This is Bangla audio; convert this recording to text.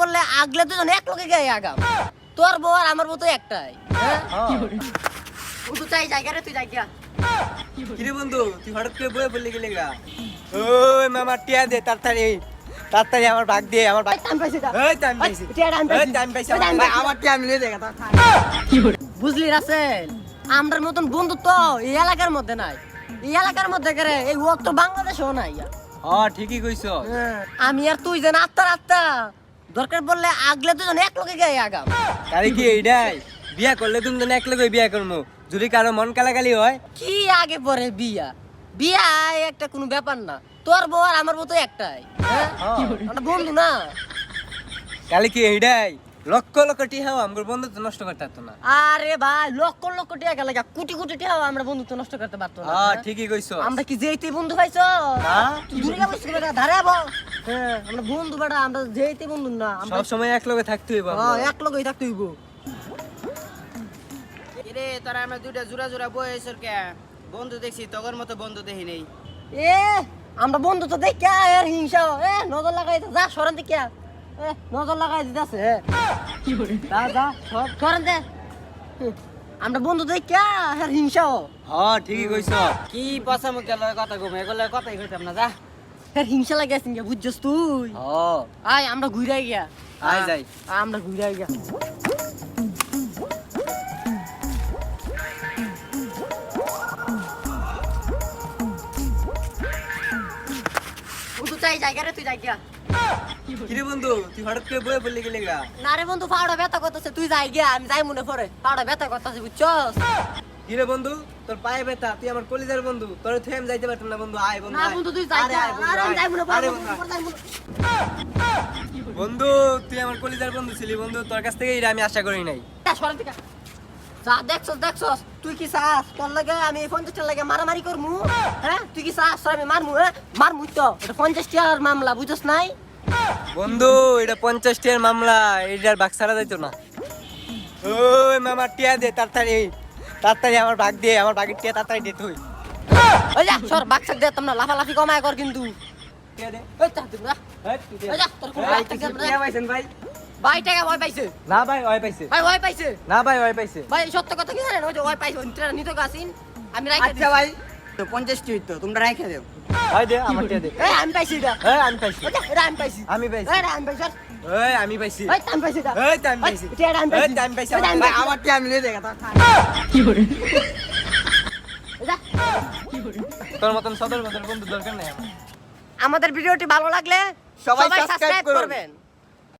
বললে আগলে দুজন এক লোকে গায়ে আগাম। তোর বউ আর আমার বউ তো একটাই। হ্যাঁ? ও তো চাই জায়গা রে তুই জায়গা কিরে বন্ধু তুই হঠাৎ করে বয়ে বললি গেলে গা? ওই মামা টিয়া দে তাড়াতাড়ি। তাড়াতাড়ি আমার ভাগ দিয়ে আমার ভাগ টাইম পাইছি এই টাইম পাইছি। টিয়া টাইম পাইছি। টাইম পাইছি। আমার টিয়া গা বুঝলি রাসেল আমরার মতন বন্ধু তো এই এলাকার মধ্যে নাই। এই এলাকার মধ্যে করে এই ও তো বাংলাদেশেও নাই। হ্যাঁ ঠিকই কইছো হ্যাঁ, আমি আর তুই যেন আত্মার আত্মা। দরকার পড়লে আগলে দুজন এক লোকে গায়ে আগাম তাহলে কি এইটাই? বিয়া করলে তুমি তো এক লগে বিয়া করব যদি কারও মন কালাকালি হয়? কি আগে পরে বিয়া? বিয়া একটা কোনো ব্যাপার না। তোর বউ আর আমার বউ তো একটাই। হ্যাঁ? আমরা বন্ধু না। তাহলে কি এইটাই? লক্ষ লক্ষ টিহা আমার বন্ধু তো নষ্ট করতে পারতো না। আরে ভাই লক্ষ লক্ষ টাকা গেলে কোটি কোটি টাকা আমরা বন্ধুত্ব নষ্ট করতে পারতো না। হ্যাঁ হ্যাঁ? ঠিকই কইছো আমরা কি যেইতে বন্ধু পাইছো। তুই দূরে যাব বেটা ধারে যাব হ্যাঁ আমরা বন্ধু বেটা আমরা যেইতে বন্ধু না আমরা সব সময় এক লগে থাকতে হইব হ্যাঁ, এক লগেই থাকতে হইব। রে তোরা আমরা দুইটা জোড়া জোড়া বয়সের কে? বন্ধু দেখছি তগর মতো বন্ধু দেখি নেই। এ আমরা বন্ধু তো দেখ কে আর হিংসা এ নজর লাগাই যা সরেন দে কে এ নজর লাগাই দিতেছে যা যা সর সরেন দে। আমরা বন্ধু দেখ কে আর হিংসা। হ্যাঁ ঠিকই কইছো। কি পচা মুখ গেল কথা ঘুমে এগুলো কথাই কইতাম না যা। আর হিংসা লাগে আসিন বুঝছস তুই? আয় আমরা গিয়া। আয় যাই। আমরা গিয়া। জায়গা রে তুই জায়গা কিরে বন্ধু তুই হঠাৎ করে বয়ে বললি গেলে গা? না রে বন্ধু পাউডা ব্যথা করতেছে তুই যাই গিয়া আমি যাই মনে পড়ে। পাউডা ব্যথা করতেছে বুঝছস? কিরে বন্ধু? তোর পায়ে ব্যথা তুই আমার কলিজার বন্ধু তোর থেম যাইতে পারতাম না বন্ধু আয় বন্ধু না বন্ধু তুই যাই আরে বন্ধু, তুই আমার কলিজার বন্ধু ছিলি বন্ধু তোর কাছ থেকে এটা আমি আশা করি নাই। যা দেখছস দেখছস তুই কি চাস? তোর লাগে আমি এই পঞ্চাশটার লাগে মারামারি করমু? হ্যাঁ? তুই কি চাস? আমি মারমু হ্যাঁ? মারমু তো এটা পঞ্চাশটার মামলা বুঝছস নাই? বন্ধু এটা পঞ্চাশ টিয়ার মামলা এটার বাক ছাড়া যাইতো না। ওই মামা টিয়া দে তাড়াতাড়ি। তাড়াতাড়ি আমার বাঘ দিয়ে আমার বাঘের টিয়া তাড়াতাড়ি দে তুই ওই যা সর বাক্সাক দে তোমরা লাফালাফি কমায় কর কিন্তু। ভাই? টাকা ভয় পাইছে। না ভাই ভয় পাইছে। ভাই ভয় পাইছে। না ভাই ভয় পাইছে। ভাই সত্য কথা কি জানেন? ওই যে ভয় পাইছে নিতে গাছিন আমি রাখি আচ্ছা ভাই। তো পঞ্চাশ টিট তো তোমরা রেখে দেও। ভাই দে আমার দে। এই আমি পাইছি এটা। এই আমি পাইছি। এটা আমি পাইছি। আমি পাইছি। এই, আমি পাইছি এই আমি পাইছি। ওই আমি পাইছি এটা। এই আমি পাইছি। এটা আমি পাইছি। আমি পাইছি। ওই, এটা আমি ভাই, পাইছি। আমার টিয়া মিলিয়ে দে গা ওই যা। তোর মতন সদর মতন বন্ধু দরকার নাই আমাদের ভিডিওটি ভালো লাগলে সবাই সবাই সাবস্ক্রাইব করবেন।